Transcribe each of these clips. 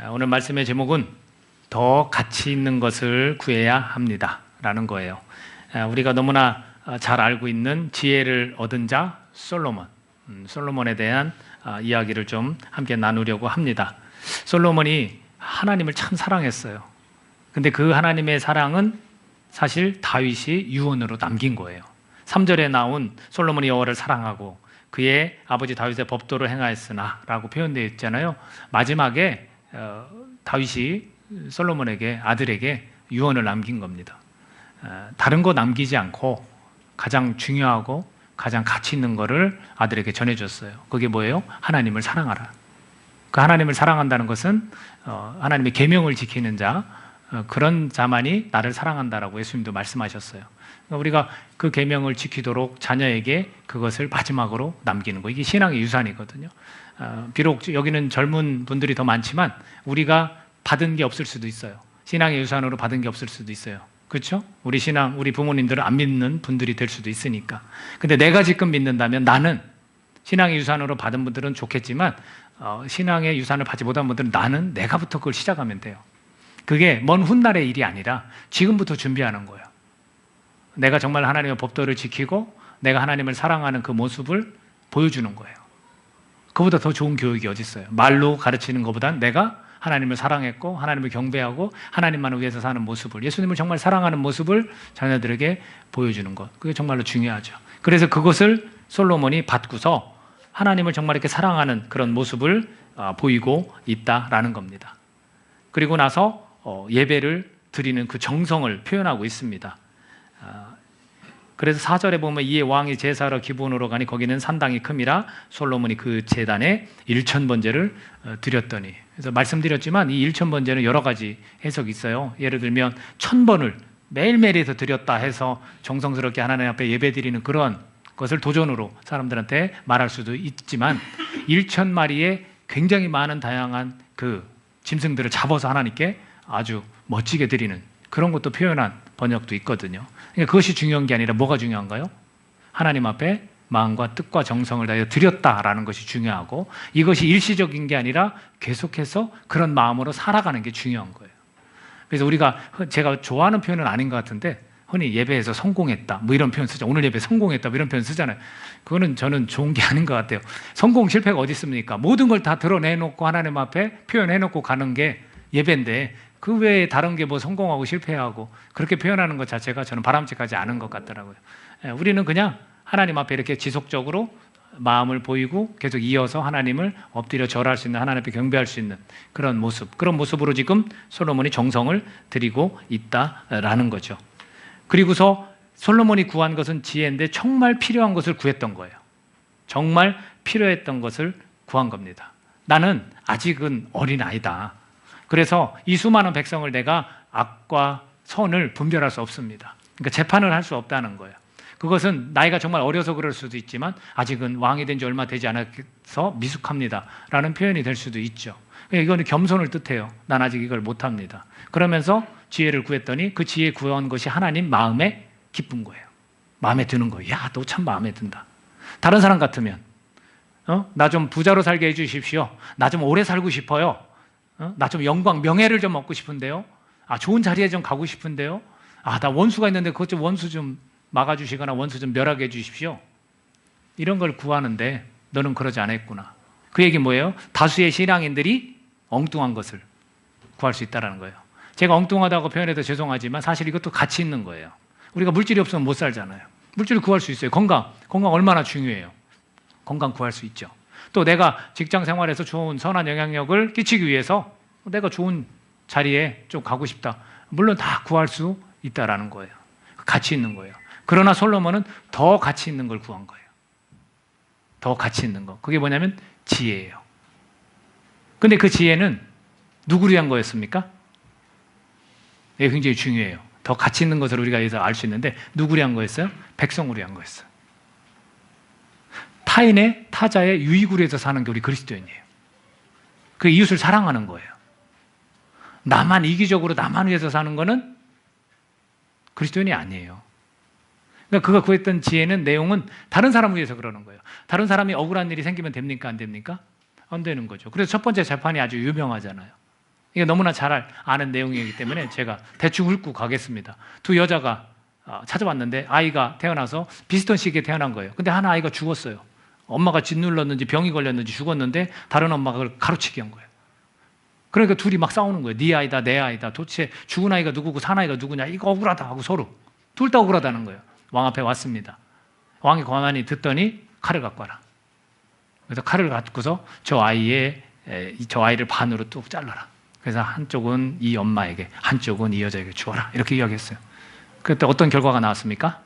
아, 오늘 말씀의 제목은 더 가치 있는 것을 구해야 합니다. 라는 거예요. 아, 우리가 너무나 아, 잘 알고 있는 지혜를 얻은 자 솔로몬. 음, 솔로몬에 대한 아, 이야기를 좀 함께 나누려고 합니다. 솔로몬이 하나님을 참 사랑했어요. 근데 그 하나님의 사랑은 사실 다윗이 유언으로 남긴 거예요. 3절에 나온 솔로몬이 여호와를 사랑하고 그의 아버지 다윗의 법도를 행하였으나라고 표현되어 있잖아요. 마지막에 어, 다윗이 솔로몬에게 아들에게 유언을 남긴 겁니다. 어, 다른 거 남기지 않고 가장 중요하고 가장 가치 있는 거를 아들에게 전해줬어요. 그게 뭐예요? 하나님을 사랑하라. 그 하나님을 사랑한다는 것은 어, 하나님의 계명을 지키는 자 어, 그런 자만이 나를 사랑한다라고 예수님도 말씀하셨어요. 그러니까 우리가 그 계명을 지키도록 자녀에게 그것을 마지막으로 남기는 거 이게 신앙의 유산이거든요. 어, 비록 여기는 젊은 분들이 더 많지만 우리가 받은 게 없을 수도 있어요. 신앙의 유산으로 받은 게 없을 수도 있어요. 그렇죠? 우리 신앙, 우리 부모님들은 안 믿는 분들이 될 수도 있으니까. 근데 내가 지금 믿는다면 나는 신앙의 유산으로 받은 분들은 좋겠지만 어, 신앙의 유산을 받지 못한 분들은 나는 내가부터 그걸 시작하면 돼요. 그게 먼 훗날의 일이 아니라 지금부터 준비하는 거예요. 내가 정말 하나님의 법도를 지키고 내가 하나님을 사랑하는 그 모습을 보여주는 거예요. 그보다 더 좋은 교육이 어디 있어요? 말로 가르치는 것보단 내가 하나님을 사랑했고 하나님을 경배하고 하나님만을 위해서 사는 모습을 예수님을 정말 사랑하는 모습을 자녀들에게 보여주는 것 그게 정말로 중요하죠. 그래서 그것을 솔로몬이 받고서 하나님을 정말 이렇게 사랑하는 그런 모습을 아, 보이고 있다라는 겁니다. 그리고 나서 어, 예배를 드리는 그 정성을 표현하고 있습니다. 아, 그래서 사절에 보면 이에 왕이 제사로 기본으로 가니 거기는 산당이 큼이라 솔로몬이 그 제단에 일천 번제를 어, 드렸더니 그래서 말씀드렸지만 이 일천 번제는 여러 가지 해석이 있어요. 예를 들면 천 번을 매일매일해서 드렸다 해서 정성스럽게 하나님 앞에 예배드리는 그런 것을 도전으로 사람들한테 말할 수도 있지만 일천 마리의 굉장히 많은 다양한 그 짐승들을 잡아서 하나님께 아주 멋지게 드리는 그런 것도 표현한 번역도 있거든요. 그러니까 그것이 중요한 게 아니라 뭐가 중요한가요? 하나님 앞에 마음과 뜻과 정성을 다해 드렸다라는 것이 중요하고 이것이 일시적인 게 아니라 계속해서 그런 마음으로 살아가는 게 중요한 거예요. 그래서 우리가 제가 좋아하는 표현은 아닌 것 같은데 흔히 예배에서 성공했다 뭐 이런 표현 쓰죠. 오늘 예배 성공했다 뭐 이런 표현 쓰잖아요. 그거는 저는 좋은 게 아닌 것 같아요. 성공 실패가 어디 있습니까? 모든 걸 다 드러내놓고 하나님 앞에 표현해놓고 가는 게 예배인데 그 외에 다른 게 뭐 성공하고 실패하고 그렇게 표현하는 것 자체가 저는 바람직하지 않은 것 같더라고요. 예, 우리는 그냥 하나님 앞에 이렇게 지속적으로 마음을 보이고 계속 이어서 하나님을 엎드려 절할 수 있는 하나님 앞에 경배할 수 있는 그런 모습 그런 모습으로 지금 솔로몬이 정성을 들이고 있다라는 거죠. 그리고서 솔로몬이 구한 것은 지혜인데 정말 필요한 것을 구했던 거예요. 정말 필요했던 것을 구한 겁니다. 나는 아직은 어린 아이다. 그래서 이 수많은 백성을 내가 악과 선을 분별할 수 없습니다. 그러니까 재판을 할 수 없다는 거예요. 그것은 나이가 정말 어려서 그럴 수도 있지만 아직은 왕이 된 지 얼마 되지 않아서 미숙합니다. 라는 표현이 될 수도 있죠. 이거는 겸손을 뜻해요. 난 아직 이걸 못합니다. 그러면서 지혜를 구했더니 그 지혜 구한 것이 하나님 마음에 기쁜 거예요. 마음에 드는 거예요. 야, 너 참 마음에 든다. 다른 사람 같으면, 어? 나 좀 부자로 살게 해주십시오. 나 좀 오래 살고 싶어요. 어? 나좀 영광, 명예를 좀 얻고 싶은데요. 아, 좋은 자리에 좀 가고 싶은데요. 아, 나 원수가 있는데 그것 좀 원수 좀 막아주시거나 원수 좀 멸하게 해주십시오. 이런 걸 구하는데 너는 그러지 않았구나. 그 얘기 뭐예요? 다수의 신앙인들이 엉뚱한 것을 구할 수 있다는 거예요. 제가 엉뚱하다고 표현해도 죄송하지만 사실 이것도 가치 있는 거예요. 우리가 물질이 없으면 못 살잖아요. 물질을 구할 수 있어요. 건강. 건강 얼마나 중요해요. 건강 구할 수 있죠. 또 내가 직장 생활에서 좋은 선한 영향력을 끼치기 위해서 내가 좋은 자리에 좀 가고 싶다. 물론 다 구할 수 있다라는 거예요. 가치 있는 거예요. 그러나 솔로몬은 더 가치 있는 걸 구한 거예요. 더 가치 있는 거. 그게 뭐냐면 지혜예요. 근데 그 지혜는 누구를 위한 거였습니까? 이게 굉장히 중요해요. 더 가치 있는 것을 우리가 여기서 알 수 있는데 누구를 위한 거였어요? 백성을 위한 거였어요. 타인의 타자의 유익을 위해서 사는 게 우리 그리스도인이에요. 그 이웃을 사랑하는 거예요. 나만 이기적으로 나만 위해서 사는 거는 그리스도인이 아니에요. 그러니까 그가 구했던 지혜는 내용은 다른 사람을 위해서 그러는 거예요. 다른 사람이 억울한 일이 생기면 됩니까? 안 됩니까? 안 되는 거죠. 그래서 첫 번째 재판이 아주 유명하잖아요. 이게 너무나 잘 알- 아는 내용이기 때문에 제가 대충 훑고 가겠습니다. 두 여자가 어, 찾아왔는데 아이가 태어나서 비스ton 시기에 태어난 거예요. 근데 하나 아이가 죽었어요. 엄마가 짓눌렀는지 병이 걸렸는지 죽었는데 다른 엄마가 그걸 가로치기 한 거예요. 그러니까 둘이 막 싸우는 거예요. 네 아이다, 내 아이다. 도대체 죽은 아이가 누구고 산 아이가 누구냐? 이거 억울하다 하고 서로 둘 다 억울하다는 거예요. 왕 앞에 왔습니다. 왕이 가만히 듣더니 칼을 갖고 와라. 그래서 칼을 갖고서 저 아이의 저 아이를 반으로 뚝 잘라라. 그래서 한쪽은 이 엄마에게, 한쪽은 이 여자에게 주어라. 이렇게 이야기했어요. 그때 어떤 결과가 나왔습니까?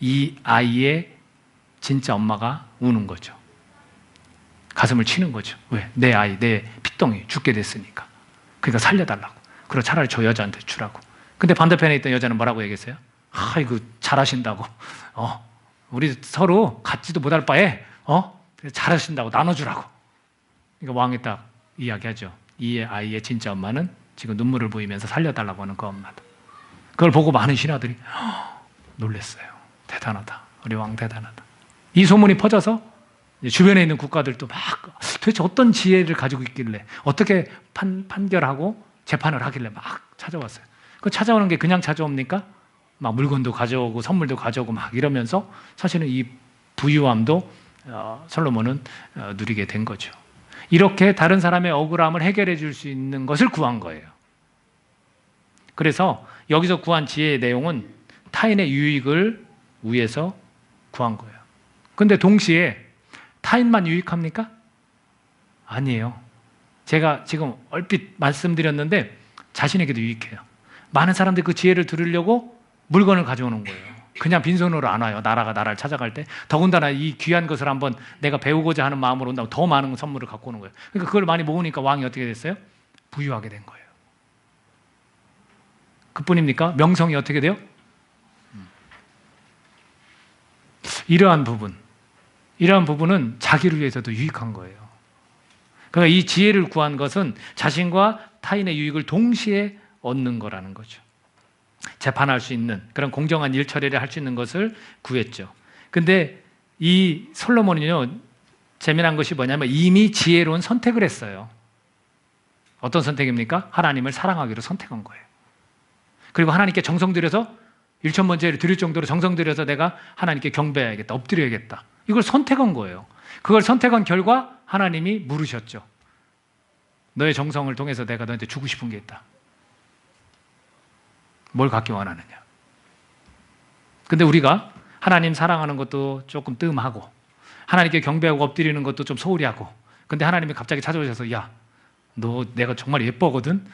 이 아이의 진짜 엄마가 우는 거죠. 가슴을 치는 거죠. 왜? 내 아이, 내 핏덩이 죽게 됐으니까. 그러니까 살려달라고. 그리고 차라리 저 여자한테 주라고. 근데 반대편에 있던 여자는 뭐라고 얘기했어요? 아이고, 잘하신다고. 어, 우리 서로 갖지도 못할 바에, 어? 잘하신다고 나눠주라고. 그러니까 왕이 딱 이야기하죠. 이 아이의 진짜 엄마는 지금 눈물을 보이면서 살려달라고 하는 그 엄마다. 그걸 보고 많은 신하들이 놀랬어요. 대단하다. 우리 왕 대단하다. 이 소문이 퍼져서 주변에 있는 국가들도 막 도대체 어떤 지혜를 가지고 있길래 어떻게 판, 판결하고 재판을 하길래 막 찾아왔어요. 그 찾아오는 게 그냥 찾아옵니까? 막 물건도 가져오고 선물도 가져오고 막 이러면서 사실은 이 부유함도 어, 솔로몬은 어, 누리게 된 거죠. 이렇게 다른 사람의 억울함을 해결해 줄 수 있는 것을 구한 거예요. 그래서 여기서 구한 지혜의 내용은 타인의 유익을 위해서 구한 거예요. 근데 동시에 타인만 유익합니까? 아니에요. 제가 지금 얼핏 말씀드렸는데 자신에게도 유익해요. 많은 사람들이 그 지혜를 들으려고 물건을 가져오는 거예요. 그냥 빈손으로 안 와요. 나라가 나라를 찾아갈 때. 더군다나 이 귀한 것을 한번 내가 배우고자 하는 마음으로 온다면 더 많은 선물을 갖고 오는 거예요. 그러니까 그걸 많이 모으니까 왕이 어떻게 됐어요? 부유하게 된 거예요. 그뿐입니까? 명성이 어떻게 돼요? 음. 이러한 부분, 이러한 부분은 자기를 위해서도 유익한 거예요. 그러니까 이 지혜를 구한 것은 자신과 타인의 유익을 동시에 얻는 거라는 거죠. 재판할 수 있는 그런 공정한 일 처리를 할 수 있는 것을 구했죠. 근데 이 솔로몬은요, 재미난 것이 뭐냐면 이미 지혜로운 선택을 했어요. 어떤 선택입니까? 하나님을 사랑하기로 선택한 거예요. 그리고 하나님께 정성 들여서 일천 번제를 드릴 정도로 정성 들여서 내가 하나님께 경배해야겠다, 엎드려야겠다. 이걸 선택한 거예요. 그걸 선택한 결과 하나님이 물으셨죠. 너의 정성을 통해서 내가 너한테 주고 싶은 게 있다. 뭘 갖기 원하느냐. 근데 우리가 하나님 사랑하는 것도 조금 뜸하고 하나님께 경배하고 엎드리는 것도 좀 소홀히 하고 근데 하나님이 갑자기 찾아오셔서 야, 너 내가 정말 예뻐거든?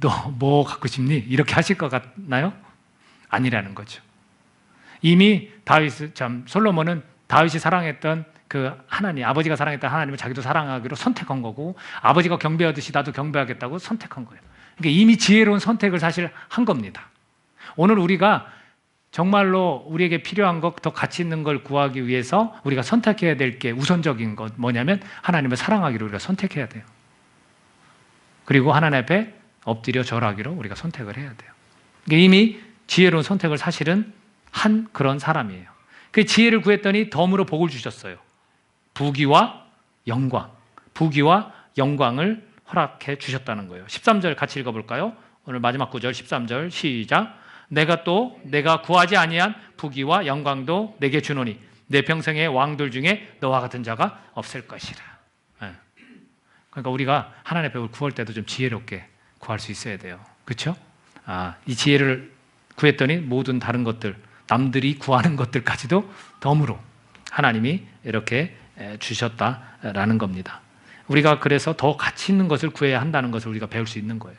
너 뭐 갖고 싶니? 이렇게 하실 것 같나요? 아니라는 거죠. 이미 다윗 참 솔로몬은 다윗이 사랑했던 그 하나님 아버지가 사랑했던 하나님을 자기도 사랑하기로 선택한 거고 아버지가 경배하듯이 나도 경배하겠다고 선택한 거예요. 그러니까 이미 지혜로운 선택을 사실 한 겁니다. 오늘 우리가 정말로 우리에게 필요한 것, 더 가치 있는 걸 구하기 위해서 우리가 선택해야 될 게 우선적인 것 뭐냐면 하나님을 사랑하기로 우리가 선택해야 돼요. 그리고 하나님 앞에 엎드려 절하기로 우리가 선택을 해야 돼요. 그러니까 이미 지혜로운 선택을 사실은 한 그런 사람이에요. 그 지혜를 구했더니 덤으로 복을 주셨어요. 부귀와 영광, 부귀와 영광을 허락해 주셨다는 거예요. 13절 같이 읽어볼까요? 오늘 마지막 구절 13절 시작. 내가 또 내가 구하지 아니한 부귀와 영광도 내게 주노니 내 평생의 왕들 중에 너와 같은 자가 없을 것이라. 예. 그러니까 우리가 하나님 앞에 구할 때도 좀 지혜롭게 구할 수 있어야 돼요. 그렇죠? 아, 이 지혜를 구했더니 모든 다른 것들 남들이 구하는 것들까지도 덤으로 하나님이 이렇게 에, 주셨다라는 겁니다. 우리가 그래서 더 가치 있는 것을 구해야 한다는 것을 우리가 배울 수 있는 거예요.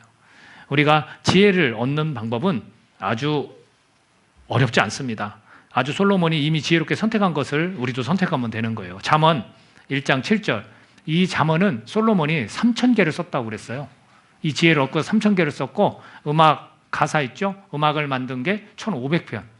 우리가 지혜를 얻는 방법은 아주 어렵지 않습니다. 아주 솔로몬이 이미 지혜롭게 선택한 것을 우리도 선택하면 되는 거예요. 잠언 1장 7절. 이 잠언은 솔로몬이 3천 개를 썼다고 그랬어요. 이 지혜를 얻고 3천 개를 썼고 음악 가사 있죠? 음악을 만든 게 1,500편.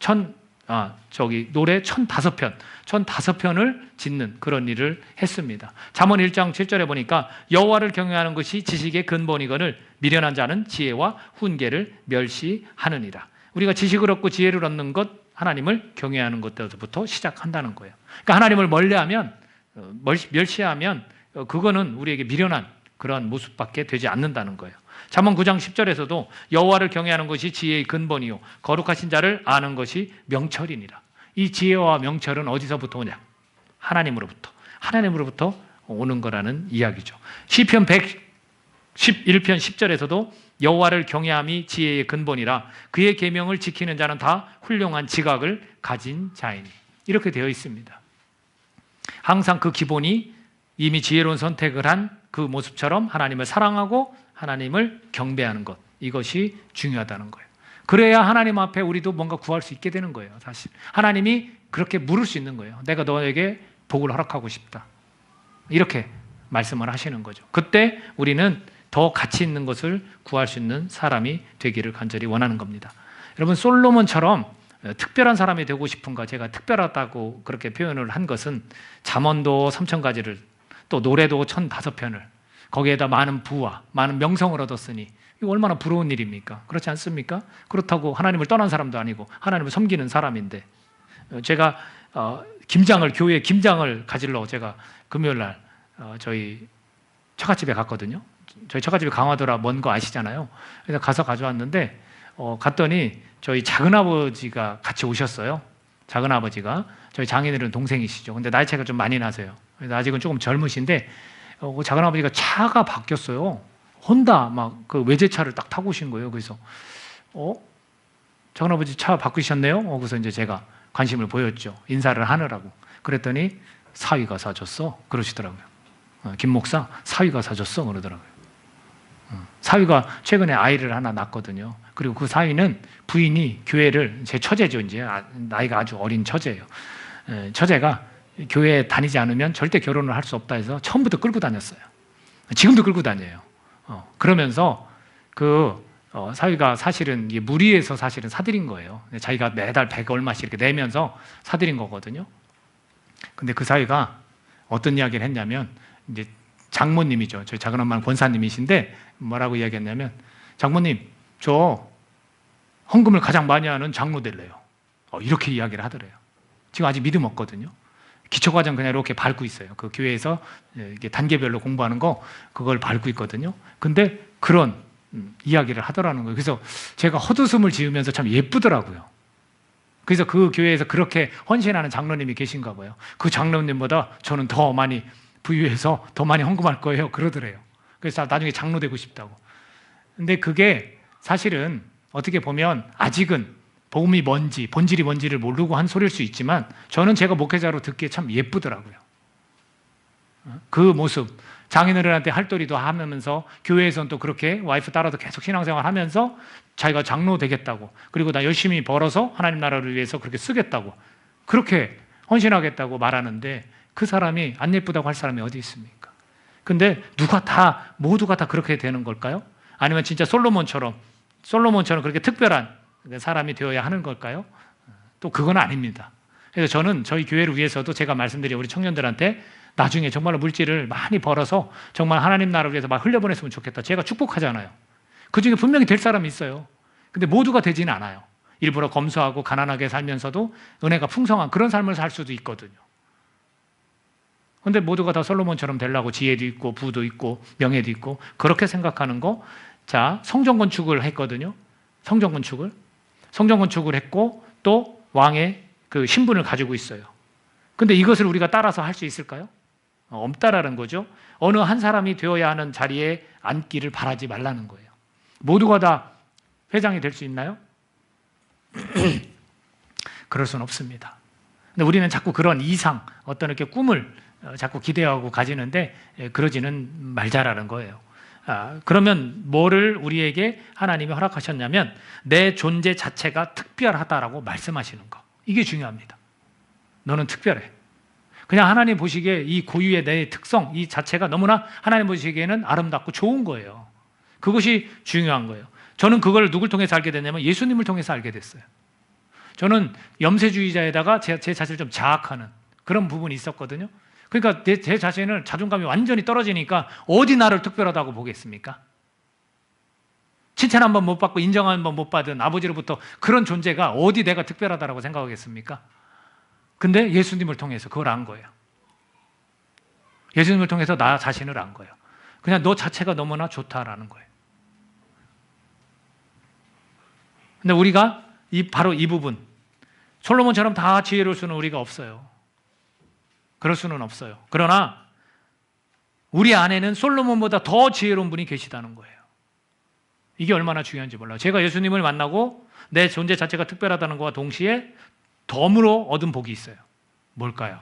천 아, 저기 노래 1,005편. 1,005편을 짓는 그런 일을 했습니다. 잠언 1장 7절에 보니까 여호와를 경외하는 것이 지식의 근본이거늘 미련한 자는 지혜와 훈계를 멸시하느니라. 우리가 지식을 얻고 지혜를 얻는 것 하나님을 경외하는 것부터 시작한다는 거예요. 그러니까 하나님을 멀리하면 어, 멸시- 멸시하면 어, 그거는 우리에게 미련한 그런 모습밖에 되지 않는다는 거예요. 잠언 9장 10절에서도 여호와를 경외하는 것이 지혜의 근본이요 거룩하신 자를 아는 것이 명철이니라. 이 지혜와 명철은 어디서부터 오냐? 하나님으로부터. 하나님으로부터 오는 거라는 이야기죠. 시편 111편 10절에서도 여호와를 경외함이 지혜의 근본이라 그의 계명을 지키는 자는 다 훌륭한 지각을 가진 자이니 이렇게 되어 있습니다. 항상 그 기본이 이미 지혜로운 선택을 한 그 모습처럼 하나님을 사랑하고 하나님을 경배하는 것 이것이 중요하다는 거예요. 그래야 하나님 앞에 우리도 뭔가 구할 수 있게 되는 거예요. 사실 하나님이 그렇게 물을 수 있는 거예요. 내가 너에게 복을 허락하고 싶다. 이렇게 말씀을 하시는 거죠. 그때 우리는 더 가치 있는 것을 구할 수 있는 사람이 되기를 간절히 원하는 겁니다. 여러분 솔로몬처럼 특별한 사람이 되고 싶은가 제가 특별하다고 그렇게 표현을 한 것은 잠언도 3천 가지를 또 노래도 1005편을 거기에다 많은 부와 많은 명성을 얻었으니 이거 얼마나 부러운 일입니까? 그렇지 않습니까? 그렇다고 하나님을 떠난 사람도 아니고 하나님을 섬기는 사람인데 어, 제가 어, 김장을 교회 김장을 가지러 제가 금요일 날 어, 저희 처갓집에 갔거든요. 저희 처갓집이 강화도라 먼 거 아시잖아요. 그래서 가서 가져왔는데 어, 갔더니 저희 작은 아버지가 같이 오셨어요. 작은 아버지가 저희 장인어른 동생이시죠. 근데 나이 차이가 좀 많이 나세요. 그래서 아직은 조금 젊으신데 어, 그 작은 아버지가 차가 바뀌었어요. 혼다 막 그 외제차를 딱 타고 오신 거예요. 그래서 어 작은 아버지 차 바꾸셨네요. 어, 그래서 이제 제가 관심을 보였죠. 인사를 하느라고. 그랬더니 사위가 사줬어. 그러시더라고요. 어, 김 목사 사위가 사줬어. 그러더라고요. 어, 사위가 최근에 아이를 하나 낳았거든요. 그리고 그 사위는 부인이 교회를 제 처제죠. 이제 아, 나이가 아주 어린 처제예요. 에, 처제가 교회에 다니지 않으면 절대 결혼을 할 수 없다 해서 처음부터 끌고 다녔어요. 지금도 끌고 다녀요. 어, 그러면서 그 어, 사위가 사실은 무리해서 사실은 사들인 거예요. 자기가 매달 100 얼마씩 이렇게 내면서 사들인 거거든요. 근데 그 사위가 어떤 이야기를 했냐면 이제 장모님이죠. 저희 작은 엄마는 권사님이신데 뭐라고 이야기했냐면 장모님 저 헌금을 가장 많이 하는 장로 될래요. 어, 이렇게 이야기를 하더래요. 지금 아직 믿음 없거든요. 기초과정 그냥 이렇게 밟고 있어요. 그 교회에서 단계별로 공부하는 거 그걸 밟고 있거든요. 근데 그런 음, 이야기를 하더라는 거예요. 그래서 제가 헛웃음을 지으면서 참 예쁘더라고요. 그래서 그 교회에서 그렇게 헌신하는 장로님이 계신가 봐요. 그 장로님보다 저는 더 많이 부유해서 더 많이 헌금할 거예요. 그러더래요. 그래서 나중에 장로 되고 싶다고. 근데 그게 사실은 어떻게 보면 아직은 복음이 뭔지, 본질이 뭔지를 모르고 한 소리일 수 있지만 저는 제가 목회자로 듣기에 참 예쁘더라고요. 그 모습. 장인어른한테 할도리도 하면서 교회에서는 또 그렇게 와이프 따라서 계속 신앙생활 하면서 자기가 장로 되겠다고 그리고 나 열심히 벌어서 하나님 나라를 위해서 그렇게 쓰겠다고 그렇게 헌신하겠다고 말하는데 그 사람이 안 예쁘다고 할 사람이 어디 있습니까? 근데 누가 다 모두가 다 그렇게 되는 걸까요? 아니면 진짜 솔로몬처럼 솔로몬처럼 그렇게 특별한 사람이 되어야 하는 걸까요? 또 그건 아닙니다. 그래서 저는 저희 교회를 위해서도 제가 말씀드린 우리 청년들한테 나중에 정말로 물질을 많이 벌어서 정말 하나님 나라를 위해서 막 흘려보냈으면 좋겠다. 제가 축복하잖아요. 그 중에 분명히 될 사람이 있어요. 근데 모두가 되지는 않아요. 일부러 검소하고 가난하게 살면서도 은혜가 풍성한 그런 삶을 살 수도 있거든요. 근데 모두가 다 솔로몬처럼 되려고 지혜도 있고 부도 있고 명예도 있고 그렇게 생각하는 거. 자, 성전 건축을 했거든요. 성전 건축을. 성전 건축을 했고 또 왕의 그 신분을 가지고 있어요. 근데 이것을 우리가 따라서 할 수 있을까요? 어, 없다라는 거죠. 어느 한 사람이 되어야 하는 자리에 앉기를 바라지 말라는 거예요. 모두가 다 회장이 될 수 있나요? 그럴 수는 없습니다. 근데 우리는 자꾸 그런 이상, 어떤 이렇게 꿈을 어, 자꾸 기대하고 가지는데 예, 그러지는 말자라는 거예요. 아, 그러면 뭐를 우리에게 하나님이 허락하셨냐면 내 존재 자체가 특별하다라고 말씀하시는 거. 이게 중요합니다. 너는 특별해. 그냥 하나님 보시기에 이 고유의 내 특성, 이 자체가 너무나 하나님 보시기에는 아름답고 좋은 거예요. 그것이 중요한 거예요. 저는 그걸 누굴 통해서 알게 됐냐면 예수님을 통해서 알게 됐어요. 저는 염세주의자에다가 제, 제 자신을 좀 자학하는 그런 부분이 있었거든요. 그러니까 내, 제 자신을 자존감이 완전히 떨어지니까 어디 나를 특별하다고 보겠습니까? 칭찬 한 번 못 받고 인정 한 번 못 받은 아버지로부터 그런 존재가 어디 내가 특별하다라고 생각하겠습니까? 근데 예수님을 통해서 그걸 안 거예요. 예수님을 통해서 나 자신을 안 거예요. 그냥 너 자체가 너무나 좋다라는 거예요. 근데 우리가 이 바로 이 부분 솔로몬처럼 다 지혜로울 수는 우리가 없어요. 그럴 수는 없어요. 그러나 우리 안에는 솔로몬보다 더 지혜로운 분이 계시다는 거예요. 이게 얼마나 중요한지 몰라요. 제가 예수님을 만나고 내 존재 자체가 특별하다는 것과 동시에 덤으로 얻은 복이 있어요. 뭘까요?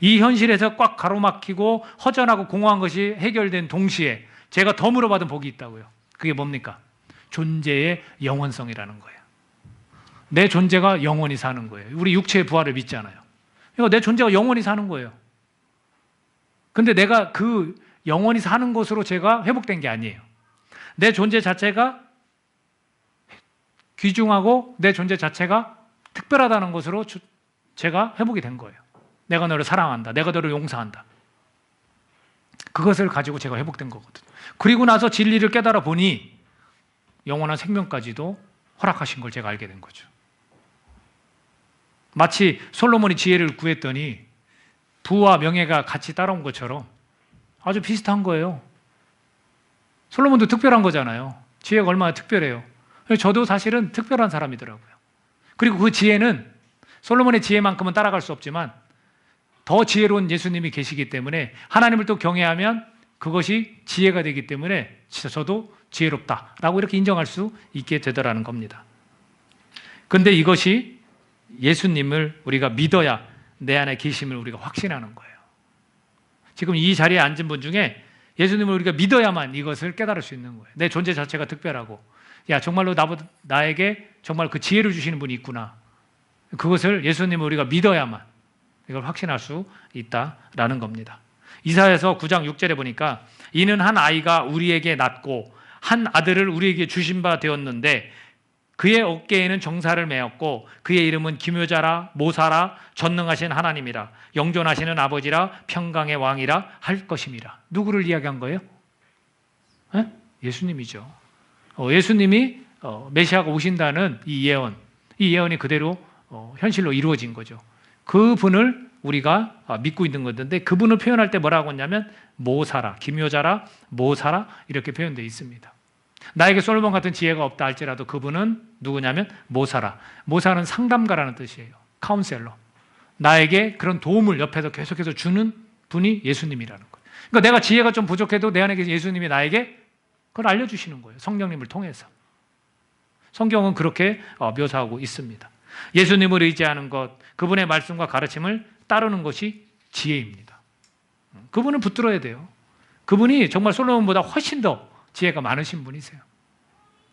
이 현실에서 꽉 가로막히고 허전하고 공허한 것이 해결된 동시에 제가 덤으로 받은 복이 있다고요. 그게 뭡니까? 존재의 영원성이라는 거예요. 내 존재가 영원히 사는 거예요. 우리 육체의 부활을 믿잖아요. 그러니까 내 존재가 영원히 사는 거예요. 근데 내가 그 영원히 사는 것으로 제가 회복된 게 아니에요. 내 존재 자체가 귀중하고 내 존재 자체가 특별하다는 것으로 제가 회복이 된 거예요. 내가 너를 사랑한다. 내가 너를 용서한다. 그것을 가지고 제가 회복된 거거든요. 그리고 나서 진리를 깨달아 보니 영원한 생명까지도 허락하신 걸 제가 알게 된 거죠. 마치 솔로몬이 지혜를 구했더니 부와 명예가 같이 따라온 것처럼 아주 비슷한 거예요. 솔로몬도 특별한 거잖아요. 지혜가 얼마나 특별해요. 저도 사실은 특별한 사람이더라고요. 그리고 그 지혜는 솔로몬의 지혜만큼은 따라갈 수 없지만 더 지혜로운 예수님이 계시기 때문에 하나님을 또 경외하면 그것이 지혜가 되기 때문에 저도 지혜롭다라고 이렇게 인정할 수 있게 되더라는 겁니다. 근데 이것이 예수님을 우리가 믿어야 내 안에 계심을 우리가 확신하는 거예요. 지금 이 자리에 앉은 분 중에 예수님을 우리가 믿어야만 이것을 깨달을 수 있는 거예요. 내 존재 자체가 특별하고, 야, 정말로 나보다, 나에게 정말 그 지혜를 주시는 분이 있구나. 그것을 예수님을 우리가 믿어야만 이걸 확신할 수 있다라는 겁니다. 이사에서 9장 6절에 보니까 이는 한 아이가 우리에게 낳고 한 아들을 우리에게 주신 바 되었는데 그의 어깨에는 정사를 메었고 그의 이름은 기묘자라 모사라 전능하신 하나님이라 영존하시는 아버지라 평강의 왕이라 할 것임이라 누구를 이야기한 거예요? 에? 예수님이죠. 어, 예수님이 어, 메시아가 오신다는 이 예언, 이 예언이 그대로 어, 현실로 이루어진 거죠. 그 분을 우리가 아, 믿고 있는 건데 그분을 표현할 때 뭐라고 했냐면 모사라, 기묘자라, 모사라 이렇게 표현되어 있습니다. 나에게 솔로몬 같은 지혜가 없다 할지라도 그분은 누구냐면 모사라. 모사는 상담가라는 뜻이에요. 카운셀러. 나에게 그런 도움을 옆에서 계속해서 주는 분이 예수님이라는 거예요. 그러니까 내가 지혜가 좀 부족해도 내 안에 계신 예수님이 나에게 그걸 알려주시는 거예요. 성령님을 통해서. 성경은 그렇게 어, 묘사하고 있습니다. 예수님을 의지하는 것, 그분의 말씀과 가르침을 따르는 것이 지혜입니다. 그분은 붙들어야 돼요. 그분이 정말 솔로몬보다 훨씬 더 지혜가 많으신 분이세요.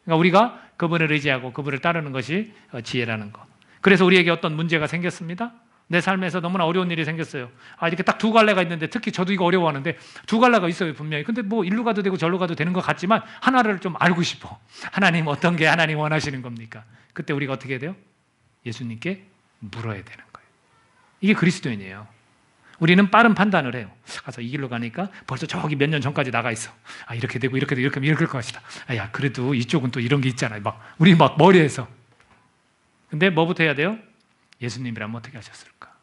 그러니까 우리가 그분을 의지하고 그분을 따르는 것이 어, 지혜라는 것. 그래서 우리에게 어떤 문제가 생겼습니다. 내 삶에서 너무나 어려운 일이 생겼어요. 아, 이렇게 딱 두 갈래가 있는데 특히 저도 이거 어려워하는데 두 갈래가 있어요, 분명히. 근데 뭐 일로 가도 되고 절로 가도 되는 것 같지만 하나를 좀 알고 싶어. 하나님 어떤 게 하나님 원하시는 겁니까? 그때 우리가 어떻게 돼요? 예수님께 물어야 되는 거예요. 이게 그리스도인이에요. 우리는 빠른 판단을 해요. 가서 이 길로 가니까 벌써 저기 몇 년 전까지 나가 있어. 아, 이렇게 되고 이렇게 되고 이렇게 하면 이럴 것이다. 아, 야, 그래도 이쪽은 또 이런 게 있잖아요. 막, 우리 막 머리에서. 근데 뭐부터 해야 돼요? 예수님이라면 어떻게 하셨을까?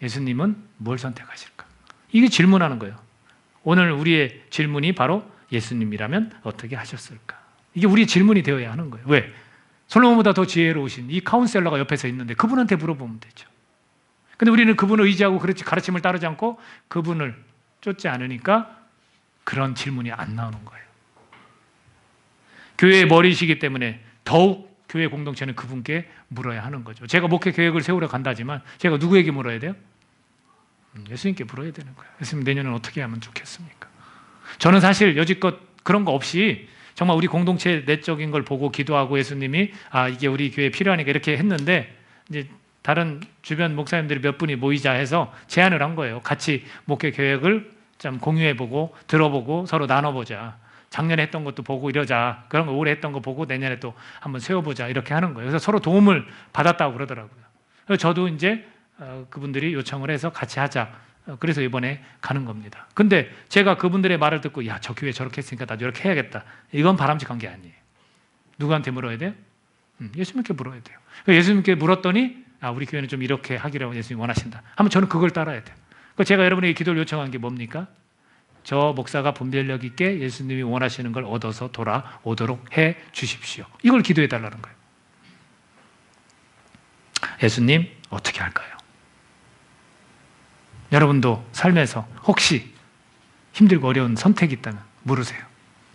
예수님은 뭘 선택하실까? 이게 질문하는 거예요. 오늘 우리의 질문이 바로 예수님이라면 어떻게 하셨을까? 이게 우리의 질문이 되어야 하는 거예요. 왜? 솔로몬보다 더 지혜로우신 이 카운셀러가 옆에서 있는데 그분한테 물어보면 되죠. 근데 우리는 그분을 의지하고 그렇지 가르침을 따르지 않고 그분을 쫓지 않으니까 그런 질문이 안 나오는 거예요. 교회의 머리시기 때문에 더욱 교회 공동체는 그분께 물어야 하는 거죠. 제가 목회 계획을 세우러 간다지만 제가 누구에게 물어야 돼요? 음, 예수님께 물어야 되는 거예요. 예수님 내년은 어떻게 하면 좋겠습니까? 저는 사실 여지껏 그런 거 없이 정말 우리 공동체 내적인 걸 보고 기도하고 예수님이 아 이게 우리 교회에 필요하니까 이렇게 했는데 이제 다른 주변 목사님들이 몇 분이 모이자 해서 제안을 한 거예요. 같이 목회 계획을 좀 공유해보고 들어보고 서로 나눠보자. 작년에 했던 것도 보고 이러자. 그런 거 올해 했던 거 보고 내년에 또 한번 세워보자. 이렇게 하는 거예요. 그래서 서로 도움을 받았다고 그러더라고요. 그래서 저도 이제 어, 그분들이 요청을 해서 같이 하자. 어, 그래서 이번에 가는 겁니다. 근데 제가 그분들의 말을 듣고 야, 저 교회 저렇게 했으니까 나도 이렇게 해야겠다. 이건 바람직한 게 아니에요. 누구한테 물어야 돼요? 음, 예수님께 물어야 돼요. 예수님께 물었더니 아, 우리 교회는 좀 이렇게 하기라고 예수님이 원하신다. 하면 저는 그걸 따라야 돼요. 제가 여러분에게 기도를 요청한 게 뭡니까? 저 목사가 분별력 있게 예수님이 원하시는 걸 얻어서 돌아오도록 해 주십시오. 이걸 기도해 달라는 거예요. 예수님 어떻게 할까요? 여러분도 삶에서 혹시 힘들고 어려운 선택이 있다면 물으세요.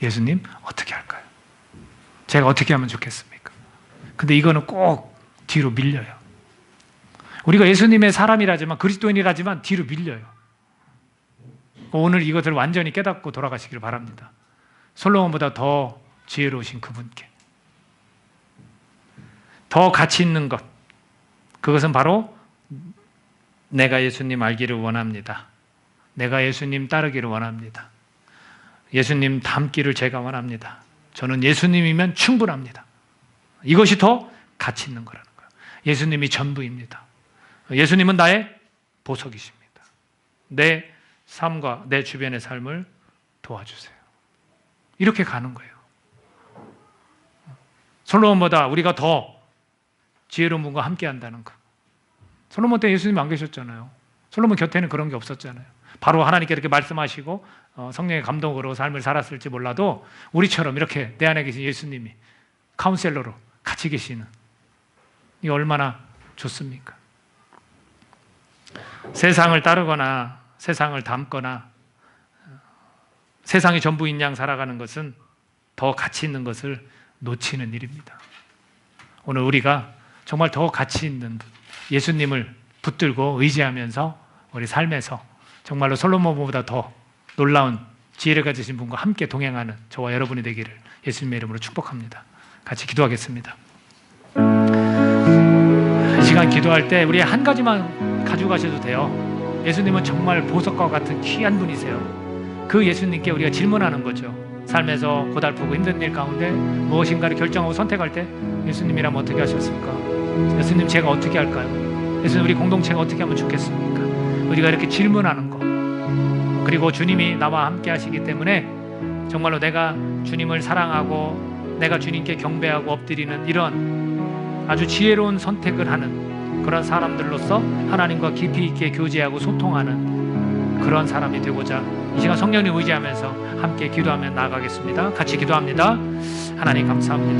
예수님 어떻게 할까요? 제가 어떻게 하면 좋겠습니까? 근데 이거는 꼭 뒤로 밀려요. 우리가 예수님의 사람이라지만 그리스도인이라지만 뒤로 밀려요. 오늘 이것을 완전히 깨닫고 돌아가시기를 바랍니다. 솔로몬보다 더 지혜로우신 그분께 더 가치 있는 것 그것은 바로 내가 예수님 알기를 원합니다. 내가 예수님 따르기를 원합니다. 예수님 닮기를 제가 원합니다. 저는 예수님이면 충분합니다. 이것이 더 가치 있는 거라는 거예요. 예수님이 전부입니다. 예수님은 나의 보석이십니다. 내 삶과 내 주변의 삶을 도와주세요. 이렇게 가는 거예요. 솔로몬보다 우리가 더 지혜로운 분과 함께 한다는 것. 솔로몬 때 예수님 안 계셨잖아요. 솔로몬 곁에는 그런 게 없었잖아요. 바로 하나님께 이렇게 말씀하시고 어, 성령의 감동으로 삶을 살았을지 몰라도 우리처럼 이렇게 내 안에 계신 예수님이 카운셀러로 같이 계시는 이 얼마나 좋습니까? 세상을 따르거나 세상을 닮거나 세상이 전부인 양 살아가는 것은 더 가치 있는 것을 놓치는 일입니다. 오늘 우리가 정말 더 가치 있는 분, 예수님을 붙들고 의지하면서 우리 삶에서 정말로 솔로몬보다 더 놀라운 지혜를 가지신 분과 함께 동행하는 저와 여러분이 되기를 예수님의 이름으로 축복합니다. 같이 기도하겠습니다. 이 시간 기도할 때 우리 한 가지만 가져가셔도 돼요. 예수님은 정말 보석과 같은 귀한 분이세요. 그 예수님께 우리가 질문하는 거죠. 삶에서 고달프고 힘든 일 가운데 무엇인가를 결정하고 선택할 때 예수님이라면 어떻게 하셨을까? 예수님 제가 어떻게 할까요? 예수님 우리 공동체가 어떻게 하면 좋겠습니까? 우리가 이렇게 질문하는 거 그리고 주님이 나와 함께 하시기 때문에 정말로 내가 주님을 사랑하고 내가 주님께 경배하고 엎드리는 이런 아주 지혜로운 선택을 하는 그런 사람들로서 하나님과 깊이 있게 교제하고 소통하는 그런 사람이 되고자 이 시간 성령님 의지하면서 함께 기도하며 나아가겠습니다. 같이 기도합니다. 하나님 감사합니다.